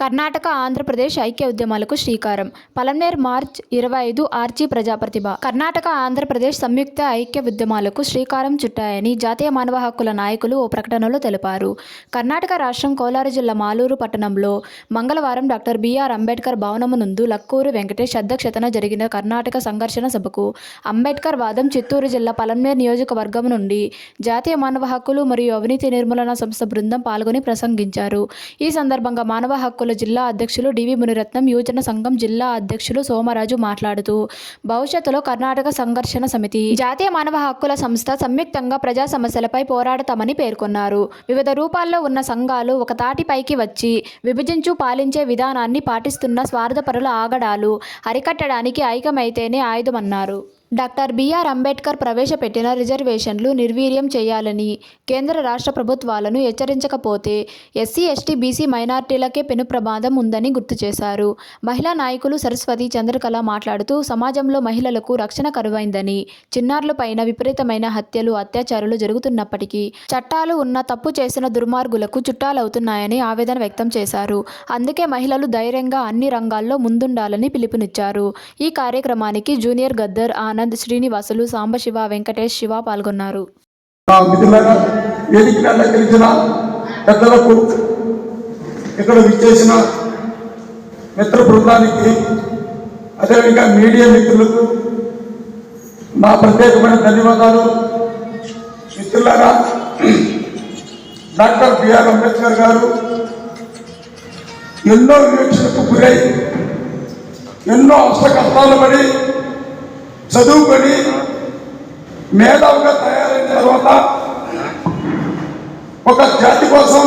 కర్ణాటక ఆంధ్రప్రదేశ్ ఐక్య ఉద్యమాలకు శ్రీకారం. పలమనేర్ మార్చ్ ఇరవై ఐదు ఆర్చి ప్రజాప్రతిభ. కర్ణాటక ఆంధ్రప్రదేశ్ సంయుక్త ఐక్య ఉద్యమాలకు శ్రీకారం చుట్టాయని జాతీయ మానవ హక్కుల నాయకులు ఓ ప్రకటనలో తెలిపారు. కర్ణాటక రాష్ట్రం కోలారు జిల్లా మాలూరు పట్టణంలో మంగళవారం డాక్టర్ బిఆర్ అంబేద్కర్ భవనము నందు లక్కూరు వెంకటేష్ అధ్యక్షతన జరిగిన కర్ణాటక సంఘర్షణ సభకు అంబేద్కర్ వాదం చిత్తూరు జిల్లా పలమనేర్ నియోజకవర్గం నుండి జాతీయ మానవ హక్కులు మరియు అవినీతి నిర్మూలన సంస్థ బృందం పాల్గొని ప్రసంగించారు. ఈ సందర్భంగా మానవ హక్కులు జిల్లా అధ్యక్షులు డివి మునిరత్నం యువజన సంఘం జిల్లా అధ్యక్షులు సోమరాజు మాట్లాడుతూ భవిష్యత్తులో కర్ణాటక సంఘర్షణ సమితి జాతీయ మానవ హక్కుల సంస్థ సంయుక్తంగా ప్రజా సమస్యలపై పోరాడతామని పేర్కొన్నారు. వివిధ రూపాల్లో ఉన్న సంఘాలు ఒక తాటిపైకి వచ్చి విభజించు పాలించే విధానాన్ని పాటిస్తున్న స్వార్థపరుల ఆగడాలు అరికట్టడానికి ఐక్యమైతేనే ఆయుధమన్నారు. డాక్టర్ బిఆర్ అంబేద్కర్ ప్రవేశపెట్టిన రిజర్వేషన్లు నిర్వీర్యం చేయాలని కేంద్ర రాష్ట్ర ప్రభుత్వాలను హెచ్చరించకపోతే ఎస్సీ ఎస్టీ బీసీ మైనార్టీలకే పెను ప్రమాదం ఉందని గుర్తు చేశారు. మహిళా నాయకులు సరస్వతి చంద్రకళ మాట్లాడుతూ సమాజంలో మహిళలకు రక్షణ కరువైందని చిన్నారులపైన విపరీతమైన హత్యలు అత్యాచారాలు జరుగుతున్నప్పటికీ చట్టాలు ఉన్న తప్పు చేసిన దుర్మార్గులకు చుట్టాలవుతున్నాయని ఆవేదన వ్యక్తం చేశారు. అందుకే మహిళలు ధైర్యంగా అన్ని రంగాల్లో ముందుండాలని పిలుపునిచ్చారు. ఈ కార్యక్రమానికి జూనియర్ గద్దర్ ఆనంద్ శ్రీనివాసులు సాంబశివ వెంకటేష్ శివ పాల్గొన్నారు. పెద్దలకు ఇక్కడ విచ్చేసిన మిత్ర బృందానికి అదేవిధంగా మీడియా మిత్రులకు నా ప్రత్యేకమైన ధన్యవాదాలు. మిత్రులారా డాక్టర్ బిఆర్ అంబేద్కర్ గారు ఎన్నో వివక్షలకు గురై ఎన్నో అష్ట కష్టాలు పడి చదువుకొని మేధావుగా తయారైన తర్వాత ఒక జాతి కోసం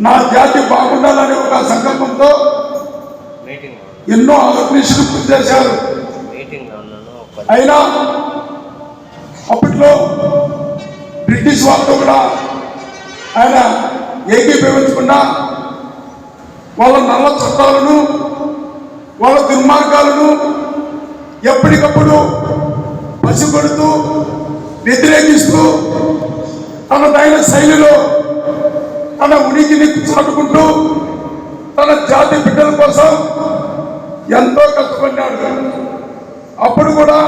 నా జాతి బాగుండాలనే ఒక సంకల్పంతో ఎన్నో ఆలోచనలు పూర్తి చేశారు. అయినా అప్పట్లో బ్రిటిష్ వాళ్ళతో కూడా ఆయన ఏకీభవించకుండా వాళ్ళ నల్ల చట్టాలను వాళ్ళ దుర్మార్గాలను ఎప్పటికప్పుడు పసిగొడుతూ వ్యతిరేకిస్తూ తనదైన శైలిలో తన ఉనికిని చాటుకుంటూ తన జాతి బిడ్డల కోసం ఎంతో కష్టపడినాడు అప్పుడు కూడా